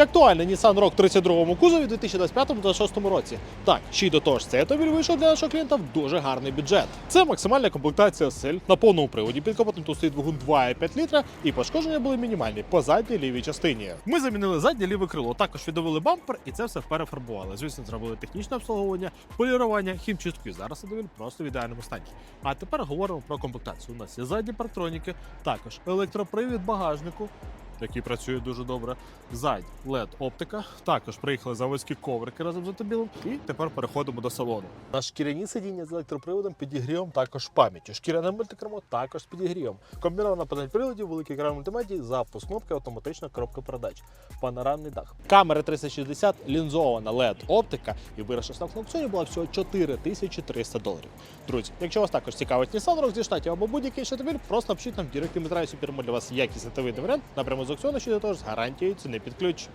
Чи актуальний Nissan Rogue 32-му кузові у 2025-2026 році? Так, ще й до того ж, цей автомобіль вийшов для нашого клієнта в дуже гарний бюджет. Це максимальна комплектація SL на повному приводі під капотом тут стоїть двигун 2,5 літра, і пошкодження були мінімальні по задній лівій частині. Ми замінили заднє ліве крило, також відновили бампер, і це все перефарбували. Звісно, зробили технічне обслуговування, полірування, хімчистку. І зараз автомобіль просто в ідеальному стані. А тепер говоримо про комплектацію. У нас є задні партроніки, також електропривід багажнику. Який працює дуже добре. Ззаді led оптика. Також приїхали заводські коврики разом з автомобілем. І тепер переходимо до салону. На шкіряні сидіння з електроприводом, підігрівом, також пам'яттю. Шкіряне мультикермо також з підігрівом. Комбінована панель приладів, великий екран мультимедії, запуск кнопки, автоматична коробка передач, панорамний дах. Камера 360, лінзована LED оптика і вирішена в функціоні була всього 4300 доларів. Друзі, якщо вас також цікавить Nissan Rogue зі штатів або будь-який інший автомобіль, просто напишіть нам в директ, ми стараємося підтримати для вас якісний та варіант напряму з аукціону, що до того з гарантією ціни під ключ.